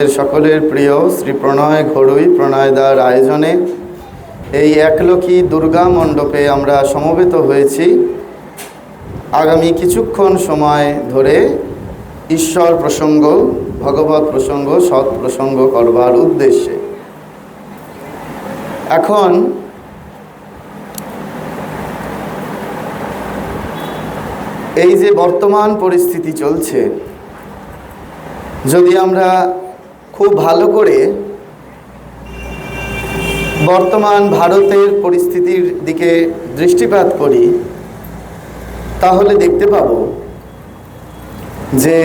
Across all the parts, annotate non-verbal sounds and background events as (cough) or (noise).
সকলের প্রিয় শ্রী প্রণয় ঘড়ুই প্রণয়দার আয়োজনে এই একলক্ষী দুর্গা মণ্ডপে আমরা সমবেত হয়েছি। আগামী কিছুক্ষণ সময় ধরে ঈশ্বর প্রসঙ্গ, ভগবত প্রসঙ্গ, সৎ প্রসঙ্গ করবার উদ্দেশ্যে। এখন এই যে বর্তমান পরিস্থিতি চলছে, যদি আমরা খুব ভালো করে বর্তমান ভারতের পরিস্থিতির দিকে দৃষ্টিপাত করি, তাহলে দেখতে পাব যে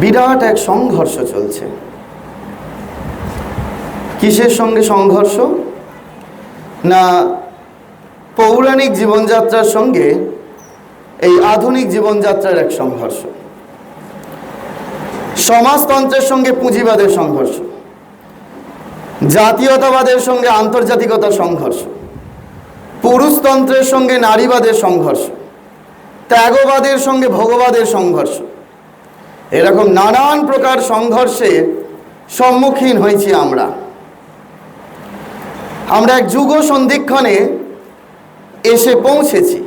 বিরাট এক সংঘর্ষ চলছে। কিসের সঙ্গে সংঘর্ষ? না, পৌরাণিক জীবনযাত্রার সঙ্গে এই আধুনিক জীবনযাত্রার এক সংঘর্ষ। সমাজতন্ত্রের সঙ্গে পুঁজিবাদের সংঘর্ষ, জাতীয়তাবাদের সঙ্গে আন্তর্জাতিকতার সংঘর্ষ, পুরুষতন্ত্রের সঙ্গে নারীবাদের সংঘর্ষ, ত্যাগবাদের সঙ্গে ভোগবাদের সংঘর্ষ, এরকম নানান প্রকার সংঘর্ষে সম্মুখীন হয়েছি আমরা। আমরা এক যুগ সন্ধিক্ষণে এসে পৌঁছেছি।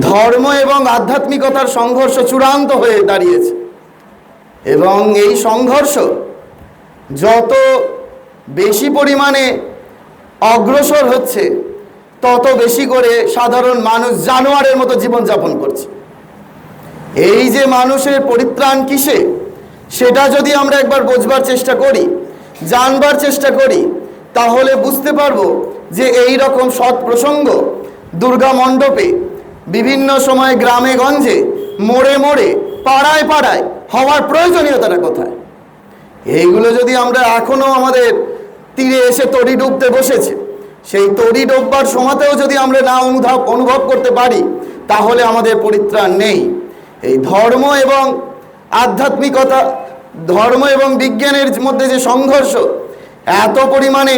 ধর্ম এবং আধ্যাত্মিকতার সংঘর্ষ চূড়ান্ত হয়ে দাঁড়িয়েছে। এবং এই সংঘর্ষ যত বেশি পরিমাণে অগ্রসর হচ্ছে, তত বেশি করে সাধারণ মানুষ জানোয়ারের মতো জীবনযাপন করছে। এই যে মানুষের পরিত্রাণ কিসে, সেটা যদি আমরা একবার বোঝবার চেষ্টা করি, জানবার চেষ্টা করি, তাহলে বুঝতে পারব যে এই রকম সৎ প্রসঙ্গ দুর্গা মণ্ডপে বিভিন্ন সময় গ্রামে গঞ্জে মোড়ে মোড়ে পাড়ায় পাড়ায় হওয়ার প্রয়োজনীয়তাটা কোথায়? এইগুলো যদি আমরা এখনও আমাদের তীরে এসে তরি ডুবতে বসেছে, সেই তরি ডুববার সময়তেও যদি আমরা না অনুভব অনুভব করতে পারি, তাহলে আমাদের পরিত্রাণ নেই। এই ধর্ম এবং আধ্যাত্মিকতা, ধর্ম এবং বিজ্ঞানের মধ্যে যে সংঘর্ষ, এত পরিমাণে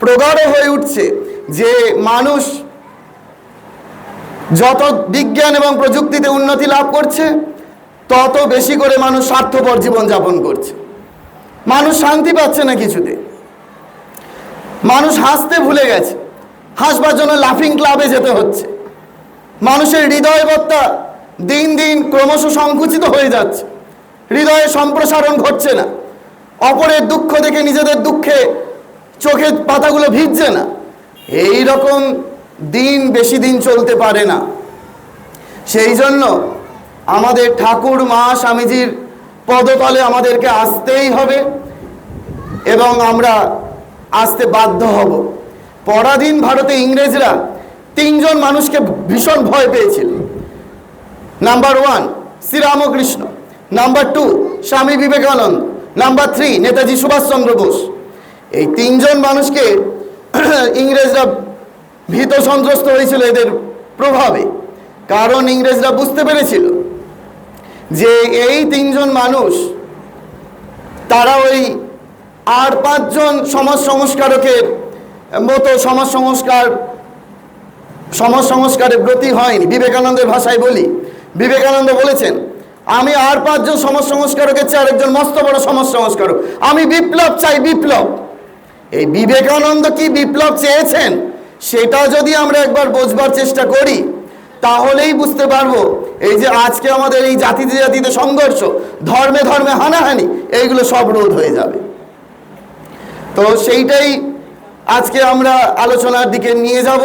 প্রগাঢ় হয়ে উঠছে যে মানুষ যত বিজ্ঞান এবং প্রযুক্তিতে উন্নতি লাভ করছে তত বেশি করে মানুষ স্বার্থপর জীবনযাপন করছে। মানুষ শান্তি পাচ্ছে না কিছুতে। মানুষ হাসতে ভুলে গেছে। হাসবার জন্য লাফিং ক্লাবে যেতে হচ্ছে। মানুষের হৃদয়বত্তা দিন দিন ক্রমশ সংকুচিত হয়ে যাচ্ছে। হৃদয়ে সম্প্রসারণ ঘটছে না। অপরের দুঃখ দেখে নিজেদের দুঃখে চোখের পাতাগুলো ভিজছে না। এই রকম দিন বেশি দিন চলতে পারে না। সেই জন্য আমাদের ঠাকুর মা স্বামীজির পদতলে আমাদেরকে আসতেই হবে এবং আমরা আসতে বাধ্য হব। পরাধীন ভারতে ইংরেজরা তিনজন মানুষকে ভীষণ ভয় পেয়েছিল। Number one, Sri Ramakrishna. Number two, Swami Vivekananda. Number three, Netaji Subhas Chandra Bose. এই তিনজন মানুষকে (clears throat) ইংরেজরা ভীত সন্ত্রস্ত হয়েছিল এদের প্রভাবে। কারণ ইংরেজরা বুঝতে পেরেছিল যে এই তিনজন মানুষ, তারা ওই আর পাঁচজন সমাজ সংস্কারকের মতো সমাজ সংস্কার, সমাজ সংস্কারে ব্রতী হয়নি। বিবেকানন্দের ভাষায় বলি। বিবেকানন্দ বলেছেন, আমি আর পাঁচজন সমাজ সংস্কারকের চেয়ে আরেকজন মস্ত বড় সমাজ সংস্কারক। আমি বিপ্লব চাই, বিপ্লব। এই বিবেকানন্দ কি বিপ্লব চেয়েছেন? সেটা যদি আমরা একবার বোঝবার চেষ্টা করি তাহলেই বুঝতে পারব এই যে আজকে আমাদের এই জাতিতে জাতিতে সংঘর্ষ, ধর্মে ধর্মে হানাহানি, এইগুলো সব রোধ হয়ে যাবে। তো সেইটাই আজকে আমরা আলোচনার দিকে নিয়ে যাব।